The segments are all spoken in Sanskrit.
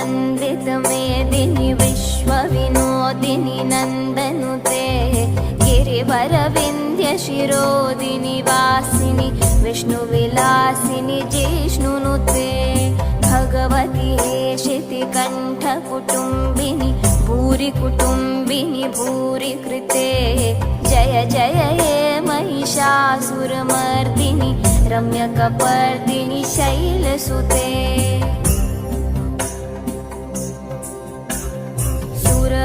ऐगिरिनन्दिनि नन्दित मेदिनि विश्वविनोदिनि नन्दनुते गिरिवरविन्ध्यशिरोदिनि वासिनि विष्णुविलासिनि जिष्णुनुते भगवति हेशितिकण्ठकुटुम्बिनि भूरि कुटुम्बिनि भूरि कृते जय जय हे महिषासुरमर्दिनि रम्यकपर्दिनि शैलसुते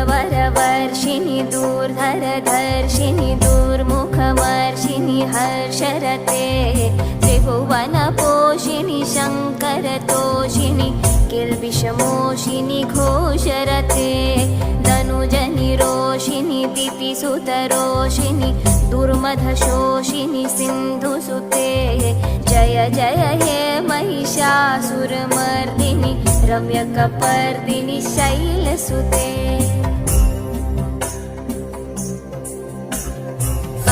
वरवर्षिणि दूर्धरधर्षिणि दूर्मुखमर्षिणि हर्षरते त्रिभुवनपोषिणि शङ्करतोषिणि किल्बिषमोषिणि घोषरते धनुजनि रोषिनि दुर्मधशोषिणि सिन्धुसुते जय जय हे महिषासुरमर्दिनि रम्यकपर्दिनि शैलसुते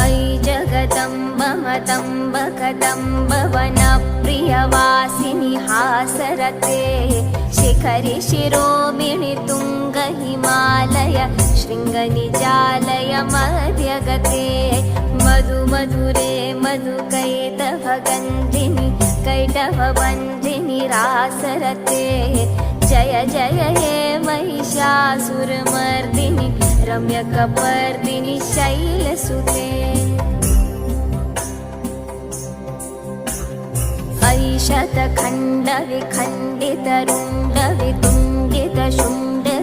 अयि जगदम्ब मतम्ब कदम्ब वनप्रियवासिनि हासरते। शिखरि शिरोमिणि तुङ्ग हिमालय शृङ्गनिजालय मध्यगते जय जय हे महिषासुरमर्दिनि रम्यकपर्दिनि शैलसुते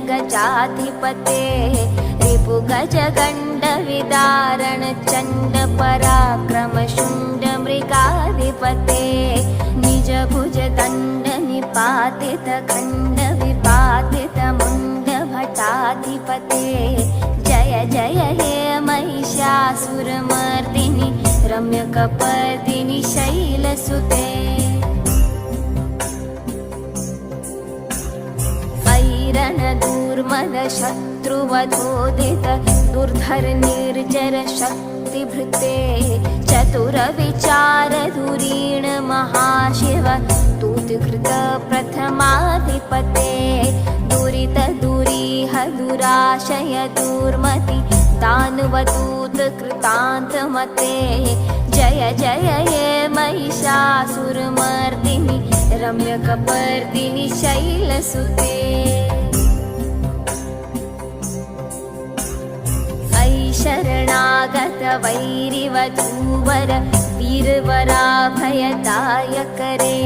ऐशतखण्डविखण्डितरुण्डवितुण्डितशुण्डगजाधिपते रिपुगजगण्डविदारण मुण्डभटाधिपते जय जय हे महिषासुरमर्दिनि रम्यकपर्दिनि शैलसुते। ऐरणदूर्मद शत्रुवधोदित दुर्धर निर्जर शक्तिभृते चतुरविचार धुरीण महाशिव दूतकृत प्रथमाधिपते दुरित दुरीह दुराशय दुर्मति। दानवदूत कृतान्तमते जय जय हे महिषासुरमर्दिनि। रम्यकपर्दिनि शैलसुते। शरणागत वैरिवधूवर वीरवराभयदायकरे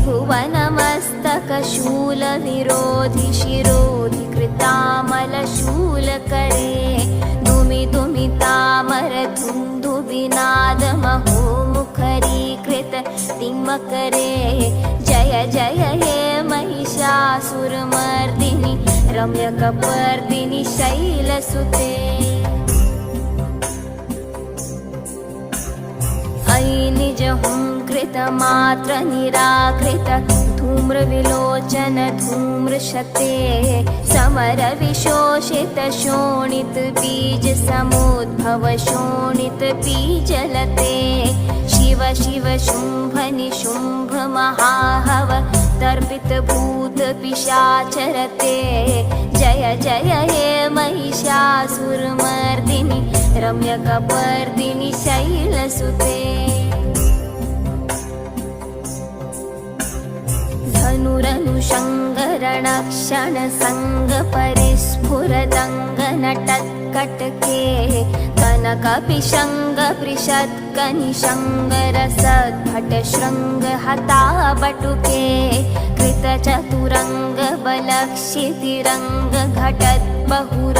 त्रिभुवनमस्तकशूलविरोधि शिरोधि कृतामलशूलकरे दुमि दुमि तामर धुन्दुविनादमहो मुखरीकृत तिम्मकरे जय जय हे महिषासुरमर्दिनि रम्यकपर्दिनि शैलसुते। ऐ निज हुङ्कृतमात्र निराकृत धूम्रविलोचन धूम्रशते समर विशोषित शोणित बीज समुद्भव शोणित बीजलते। शिव शिव शुम्भ निशुम्भ महाहव तर्पित भूत पिशाचरते। जय जय हे महिषासुरमर्दिनि रम्यकपर्दिनि शैलसुते धनुरनुशङ्करणक्षण सङ्गपरिस्फुरदङ्गनटत्कटके कनकपिशङ्गपृषत्कनिशङ्गरसद्भट शृङ्गहताबटुके कृतचतुरङ्गबलक्षितिरङ्गघटद्बहुर